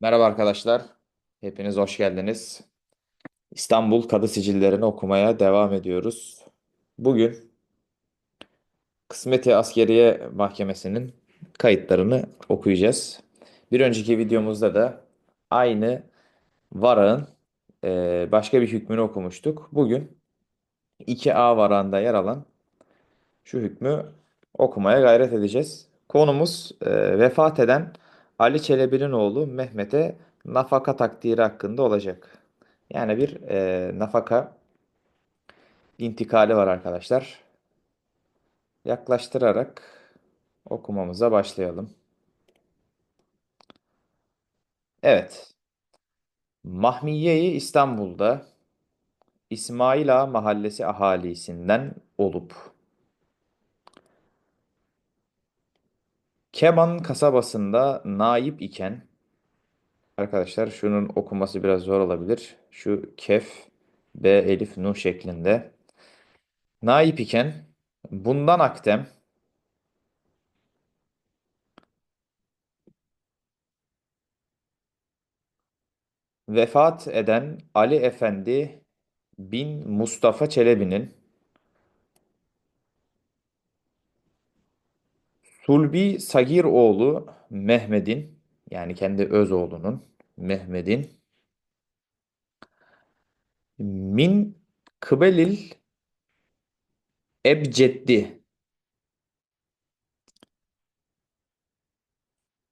Merhaba arkadaşlar. Hepiniz hoş geldiniz. İstanbul Kadı Sicillerini okumaya devam ediyoruz. Bugün Kısmeti Askeriye Mahkemesi'nin kayıtlarını okuyacağız. Bir önceki videomuzda da aynı varağın e, başka bir hükmünü okumuştuk. Bugün 2A varağında yer alan şu hükmü okumaya gayret edeceğiz. Konumuz e, vefat eden Ali Çelebi'nin oğlu Mehmet'e nafaka takdiri hakkında olacak. Yani bir e, nafaka intikali var arkadaşlar. Yaklaştırarak okumamıza başlayalım. Evet. Mahmiye-i İstanbul'da İsmail Ağa mahallesi ahalisinden olup Keban kasabasında naip iken arkadaşlar şunun okunması biraz zor olabilir. Şu kef, b, elif, nun şeklinde. Naip iken bundan aktem vefat eden Ali Efendi bin Mustafa Çelebi'nin Sulbi Sagir oğlu Mehmet'in yani kendi öz oğlunun Mehmet'in min kıbelil ebceddi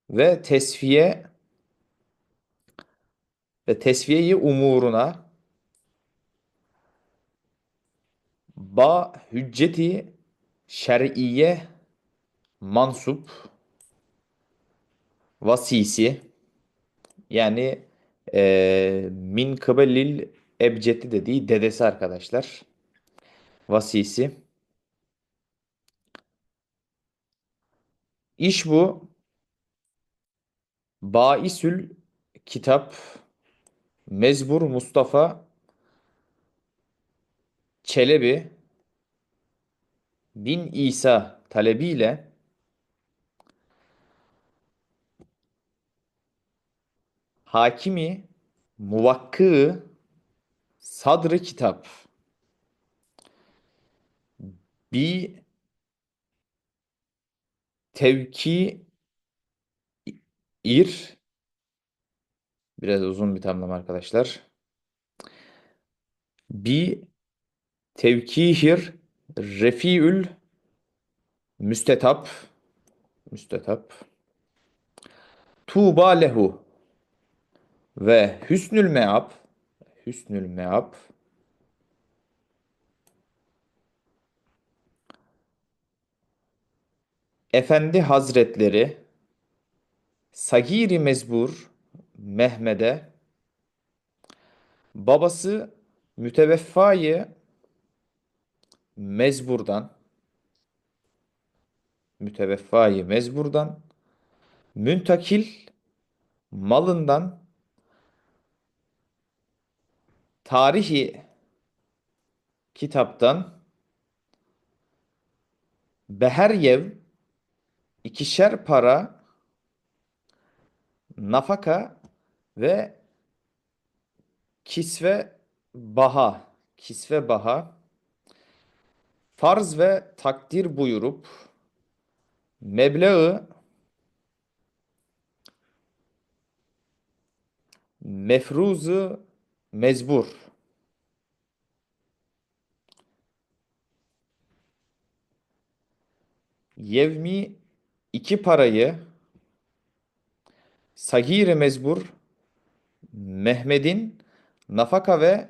ve tesfiye ve tesfiyeyi umuruna ba hücceti şer'iye mansup vasisi yani eee, min kıbelil ebcedi dediği dedesi arkadaşlar. Vasisi. İş bu. Baisül kitap Mezbur Mustafa Çelebi bin İsa talebiyle Hakimi Muvakkı Sadrı Kitap. Bi tevki ir. Biraz uzun bir tamlama arkadaşlar. Bi tevkihir refiül müstetap. Müstetap. Tuğba lehu ve hüsnül meab hüsnül meab. Efendi Hazretleri Sagiri Mezbur Mehmet'e babası müteveffayı Mezbur'dan müteveffayı Mezbur'dan müntakil malından tarihi kitaptan beheryev ikişer para nafaka ve kisve baha kisve baha. Farz ve takdir buyurup meblağı mefruzu mezbur yevmi iki parayı sagir mezbur Mehmet'in nafaka ve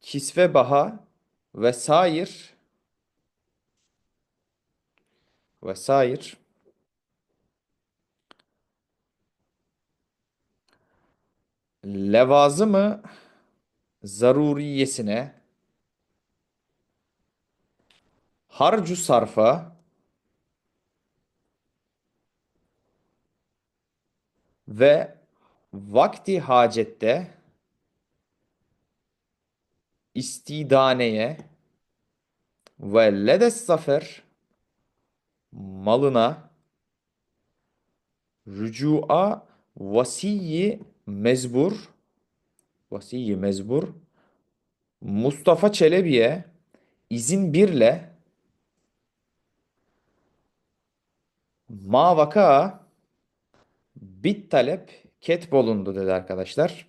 kisve baha ve sair ve sair levazımı zaruriyesine. Harcu sarfa. Ve vakti hacette istidaneye ve ledes zafer malına rücua Vasiyi mezbur, Vasiyi mezbur Mustafa Çelebi'ye izin birle mavaka bit talep ket bulundu dedi arkadaşlar.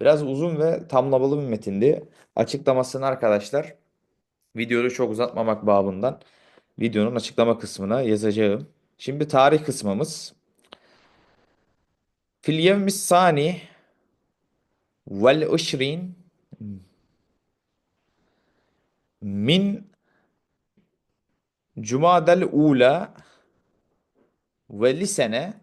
Biraz uzun ve tamlamalı bir metindi. Açıklamasını arkadaşlar videoyu çok uzatmamak babından videonun açıklama kısmına yazacağım. Şimdi tarih kısmımız. Fil yevmis sani vel işrin min Cumadel ula ve lisene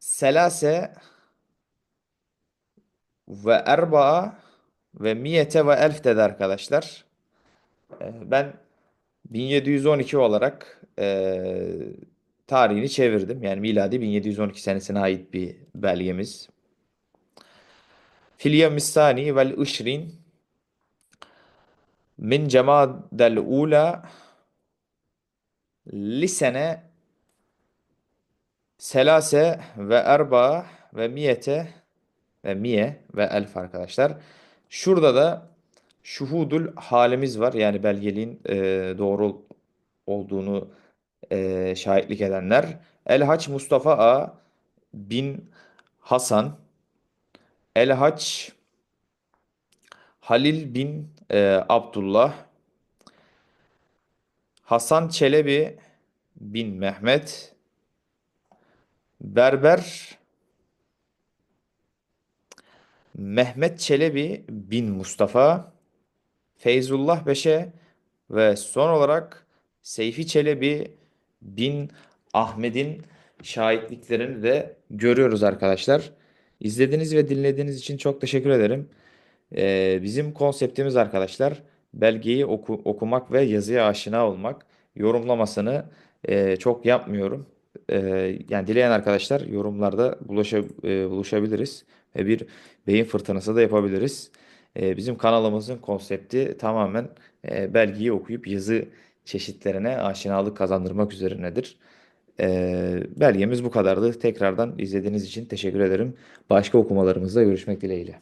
selase ve erba'a ve miyete ve elf dedi arkadaşlar. Ee, Ben 1712 olarak e, tarihini çevirdim. Yani miladi 1712 senesine ait bir belgemiz. Fil yevmissani vel işrin min cemadel ula lisene selase ve erba'a ve miyete ve miye ve elf arkadaşlar. Şurada da şuhudul halimiz var. Yani belgeliğin e, doğru olduğunu e, şahitlik edenler. El Haç Mustafa A bin Hasan. El Haç Halil bin e, Abdullah. Hasan Çelebi bin Mehmet. Berber Mehmet Çelebi bin Mustafa. Feyzullah Beşe ve son olarak Seyfi Çelebi bin Ahmet'in şahitliklerini de görüyoruz arkadaşlar. İzlediğiniz ve dinlediğiniz için çok teşekkür ederim. Ee, bizim konseptimiz arkadaşlar belgeyi oku- okumak ve yazıya aşina olmak. Yorumlamasını e, çok yapmıyorum. Ee, yani dileyen arkadaşlar yorumlarda bulaşa, e, buluşabiliriz ve bir beyin fırtınası da yapabiliriz. Ee, bizim kanalımızın konsepti tamamen e, belgeyi okuyup yazı çeşitlerine aşinalık kazandırmak üzerinedir. Ee, belgemiz bu kadardı. Tekrardan izlediğiniz için teşekkür ederim. Başka okumalarımızda görüşmek dileğiyle.